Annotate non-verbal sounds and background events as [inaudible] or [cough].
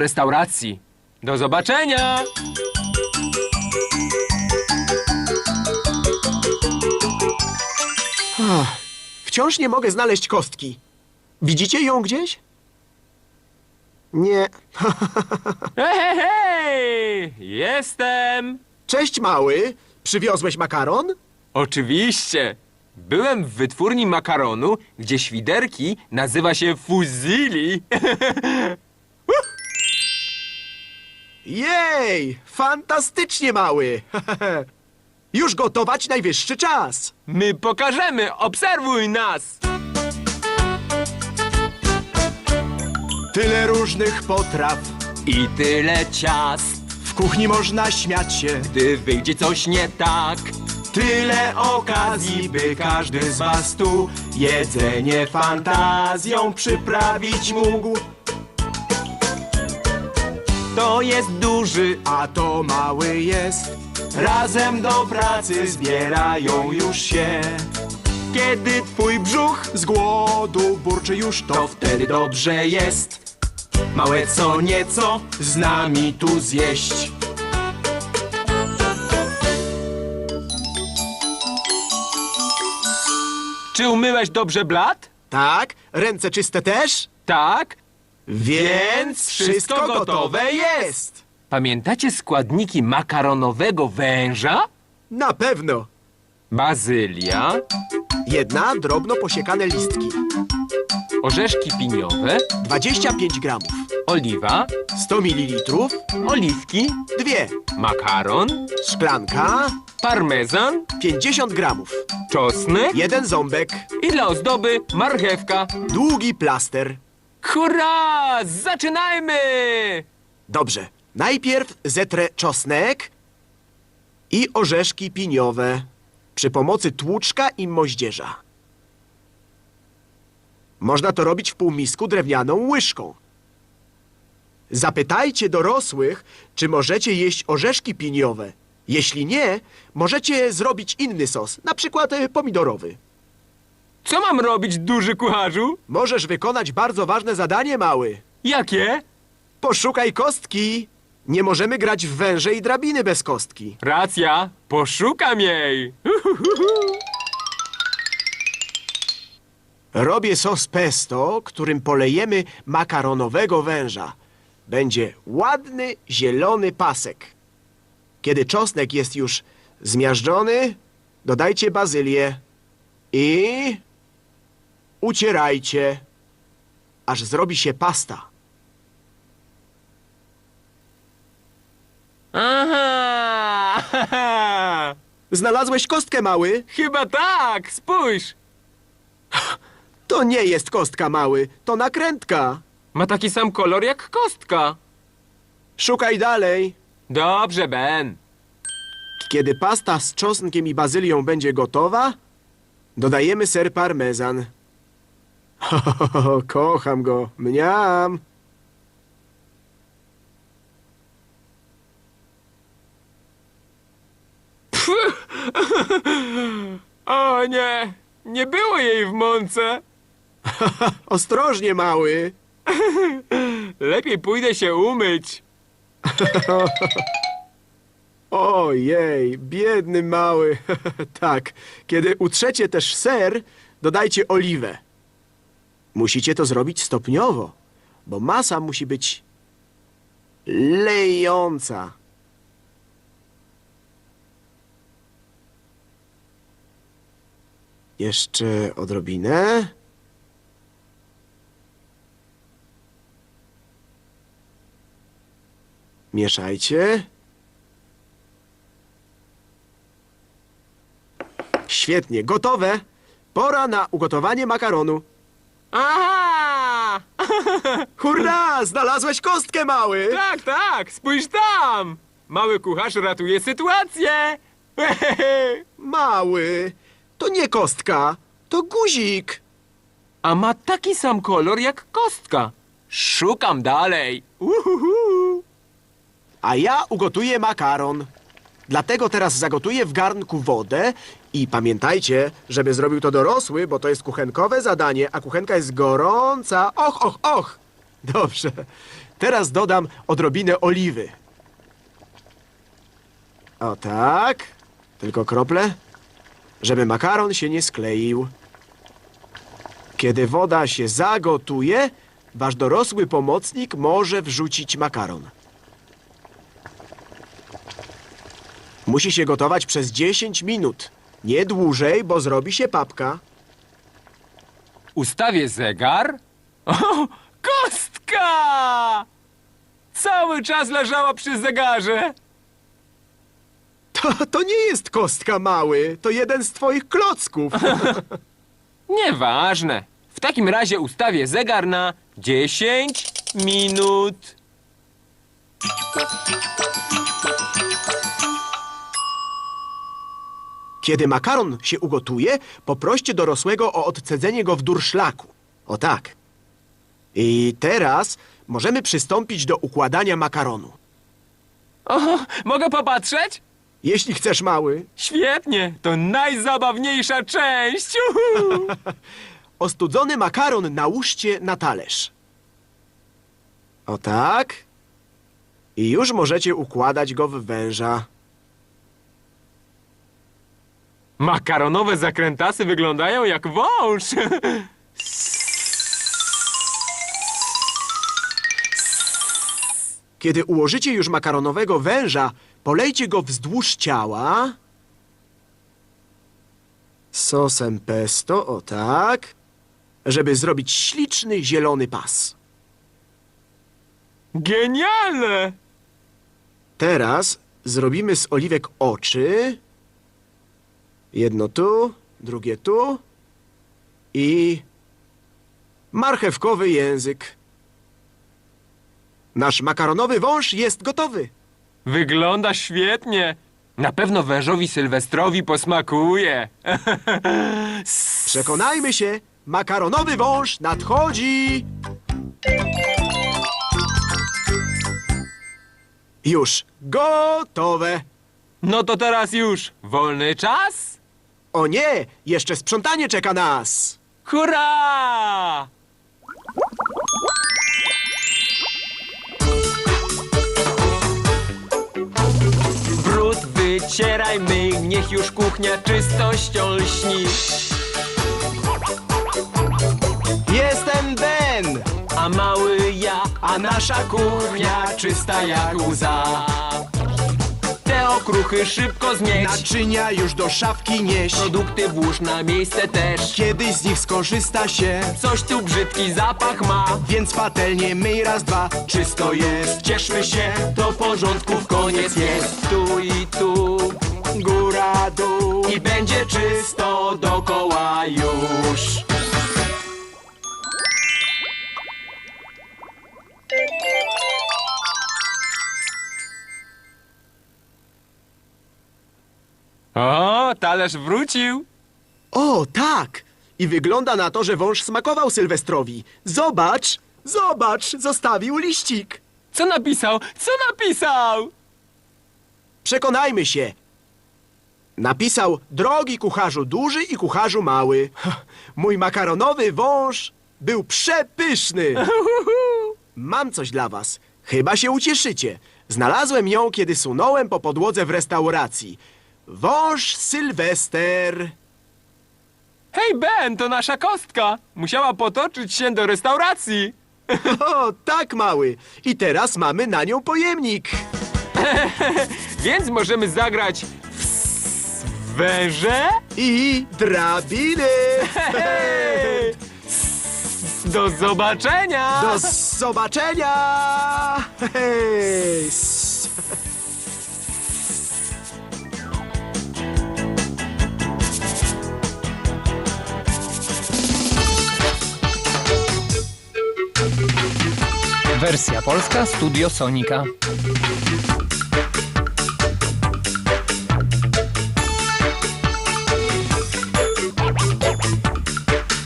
restauracji. Do zobaczenia! Wciąż nie mogę znaleźć kostki. Widzicie ją gdzieś? Nie. [laughs] Hej, hej, hej! Jestem! Cześć, mały. Przywiozłeś makaron? Oczywiście! Byłem w wytwórni makaronu, gdzie świderki nazywa się fuzili. [laughs] Jej! Fantastycznie, mały. [laughs] Już gotować najwyższy czas. My pokażemy, obserwuj nas! Tyle różnych potraw. I tyle ciast, W kuchni można śmiać się. gdy wyjdzie coś nie tak. Tyle okazji, by każdy z was tu jedzenie fantazją przyprawić mógł. To jest duży, A to mały jest. Razem do pracy zbierają już się. kiedy twój brzuch Z głodu burczy już to, wtedy dobrze jest. Małe co nieco, z nami tu zjeść. czy umyłeś dobrze blat? Tak? Ręce czyste też? Tak? Więc wszystko gotowe jest. Pamiętacie składniki makaronowego węża? Na pewno. Bazylia, Jedna drobno posiekane listki. orzeszki piniowe, 25 gramów. oliwa, 100 mililitrów. oliwki, Dwie. makaron, Szklanka. parmezan, 50 gramów. czosnek Jeden ząbek. i dla ozdoby marchewka. Długi plaster. Hurra! Zaczynajmy! Dobrze. Najpierw zetrę czosnek i orzeszki piniowe przy pomocy tłuczka i moździerza. Można to robić w półmisku drewnianą łyżką. Zapytajcie dorosłych, czy możecie jeść orzeszki piniowe. Jeśli nie, możecie zrobić inny sos, na przykład pomidorowy. Co mam robić, duży kucharzu? Możesz wykonać bardzo ważne zadanie, mały. Jakie? Poszukaj kostki. Nie możemy grać w węże i drabiny bez kostki. Racja, poszukam jej. Robię sos pesto, którym polejemy makaronowego węża. Będzie ładny, zielony pasek. Kiedy czosnek jest już zmiażdżony, dodajcie bazylię i ucierajcie, aż zrobi się pasta. Aha! [laughs] Znalazłeś kostkę, mały? Chyba tak, spójrz. To nie jest kostka, mały, to nakrętka. Ma taki sam kolor jak kostka. Szukaj dalej. Dobrze, Ben. Kiedy pasta z czosnkiem i bazylią będzie gotowa, dodajemy ser parmezan. [laughs] kocham go. Mniam. [laughs] O nie, nie było jej w mące. [laughs] Ostrożnie, mały. Lepiej pójdę się umyć. Ojej, biedny mały. tak, kiedy utrzecie też ser, dodajcie oliwę. Musicie to zrobić stopniowo, bo masa musi być lejąca. Jeszcze odrobinę. Mieszajcie. Świetnie, gotowe. Pora na ugotowanie makaronu. Aha! [laughs] Hurra! Znalazłeś kostkę, mały! Tak, tak, spójrz tam! Mały kucharz ratuje sytuację. [laughs] Mały! To nie kostka, to guzik. A ma taki sam kolor jak kostka. Szukam dalej. Uhuhu. A ja ugotuję makaron. Dlatego teraz zagotuję w garnku wodę i pamiętajcie, żeby zrobił to dorosły, bo to jest kuchenkowe zadanie, a kuchenka jest gorąca. Och, och, och! Dobrze. Teraz dodam odrobinę oliwy. O tak. Tylko krople, żeby makaron się nie skleił. Kiedy woda się zagotuje, wasz dorosły pomocnik może wrzucić makaron. Musi się gotować przez 10 minut. Nie dłużej, bo zrobi się papka. Ustawię zegar. O, kostka! Cały czas leżała przy zegarze. To, to nie jest kostka mały, to jeden z twoich klocków. [laughs] Nieważne. W takim razie ustawię zegar na 10 minut. Kiedy makaron się ugotuje, poproście dorosłego o odcedzenie go w durszlaku. O tak. I teraz możemy przystąpić do układania makaronu. O, mogę popatrzeć? Jeśli chcesz, mały, Świetnie, to najzabawniejsza część. Uhu. [laughs] ostudzony makaron nałóżcie na talerz. O tak. I już możecie układać go w węża. Makaronowe zakrętasy wyglądają jak wąż. Kiedy ułożycie już makaronowego węża, polejcie go wzdłuż ciała sosem pesto, o tak, żeby zrobić śliczny zielony pas. Genialne! Teraz zrobimy z oliwek oczy. Jedno tu, drugie tu i marchewkowy język. Nasz makaronowy wąż jest gotowy. Wygląda świetnie. Na pewno wężowi Sylwestrowi posmakuje. [laughs] Przekonajmy się, makaronowy wąż nadchodzi. Już gotowe. No to teraz już wolny czas? O nie, jeszcze sprzątanie czeka nas. Hurra! Brud wycieraj myj, niech już kuchnia czystością lśni. Jestem Ben, A mały ja, a nasza kuchnia czysta jak łza. Okruchy szybko zmieć, naczynia już do szafki nieś. produkty włóż na miejsce też. Kiedyś z nich skorzysta się, Coś tu brzydki zapach ma. więc patelnie myj raz, dwa. Czysto jest, cieszmy się, Do porządków koniec jest tu i tu góra, dół. i będzie czysto dokoła już. O, talerz wrócił. O, tak! I wygląda na to, że wąż smakował Sylwestrowi. Zobacz, zobacz, zostawił liścik. Co napisał? Co napisał? Przekonajmy się. Napisał, drogi kucharzu duży i kucharzu mały. [laughs] Mój makaronowy wąż był przepyszny. [laughs] Mam coś dla was. Chyba się ucieszycie. Znalazłem ją, kiedy sunąłem po podłodze w restauracji. Wąż Sylwester. Hej Ben, to nasza kostka. Musiała potoczyć się do restauracji. [laughs] O, tak mały. I teraz mamy na nią pojemnik. [laughs] Więc możemy zagrać w s- węże? I drabiny. Do zobaczenia! Do zobaczenia! Hej! Wersja polska Studio Sonika.